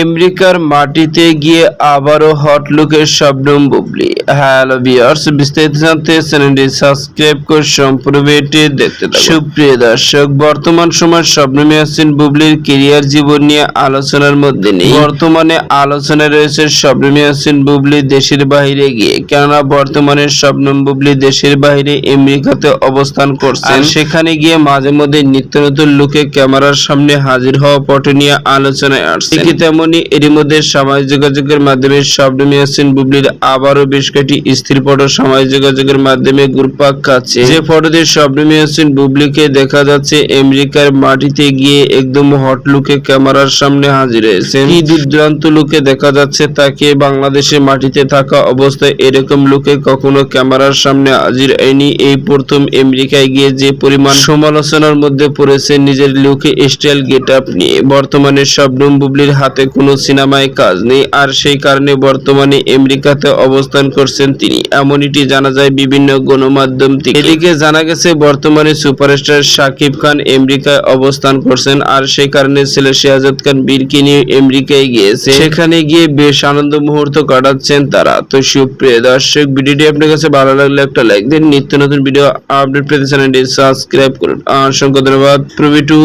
আমেরিকার মাটিতে গিয়ে আবারও হট লুকের শবনম বুবলি। হ্যালো বিয়ার্স বিস্তারিত জানতে চ্যানেলটি সাবস্ক্রাইব করে সম্পূর্ণ ভিডিওটি দেখতে থাকুন। সুপ্রিয় দর্শক বর্তমান সময় শবনম ইয়াসিন বুবলির কেরিয়ার জীবন নিয়ে আলোচনার মধ্যে নেই। বর্তমানে আলোচনায় রয়েছে শবনম ইয়াসিন বুবলি দেশের বাইরে গিয়ে। কেননা বর্তমানে শবনম বুবলি দেশের বাইরে আমেরিকাতে অবস্থান করছেন। সেখানে গিয়ে মাঝে মধ্যে নিত্য নতুন লুকে ক্যামেরার সামনে হাজির হওয়া পট নিয়ে আলোচনায় আসছে ঠিক তেমনি এরই মধ্যে সামাজিক যোগাযোগের মাধ্যমে শবনম ইয়াসিন বুবলির আবারও বেশ কয়েকটি স্থির ফটো সামাজিক যোগাযোগের মাধ্যমে ঘুরপাক খাচ্ছে। যে ফটোতে শবনম ইয়াসিন বুবলিকে দেখা যাচ্ছে আমেরিকার মাটিতে গিয়ে একদম হট লুকে ক্যামেরার সামনে হাজির হয়েছে কি দুর্দান্ত লুকে দেখা যাচ্ছে তাকে বাংলাদেশের মাটিতে থাকা অবস্থায় এরকম লুকে কখনো ক্যামেরার সামনে হাজির হয়নি। এই প্রথম আমেরিকায় গিয়ে যে পরিমাণ সমালোচনার মধ্যে পড়েছে নিজের লুকে স্টাইল গেট আপ নিয়ে। বর্তমানে শবনম বুবলির হাতে কোনো সিনেমায় কাজ নেই, আর সেই কারণে বর্তমানে আমেরিকাতে অবস্থান করছেন তিনি। এমনটি জানা যায় বিভিন্ন গণমাধ্যম থেকে। এদিকে জানা গেছে, বর্তমানে সুপারস্টার শাকিব খান আমেরিকায় অবস্থান করছেন, আর সেই কারণে ছেলে শেহাজাদ খান বীরকে নিয়ে আমেরিকায় গিয়েছে। সেখানে গিয়ে বেশ আনন্দ মুহূর্ত কাটাচ্ছেন তারা। তো সুপ্রিয় দর্শক, ভিডিওটি আপনার কাছে ভালো লাগলে একটা লাইক দিন। নিত্য নতুন ভিডিও আপডেট পেতে চ্যানেলটি সাবস্ক্রাইব করুন। অসংখ্য ধন্যবাদ। প্রভি টু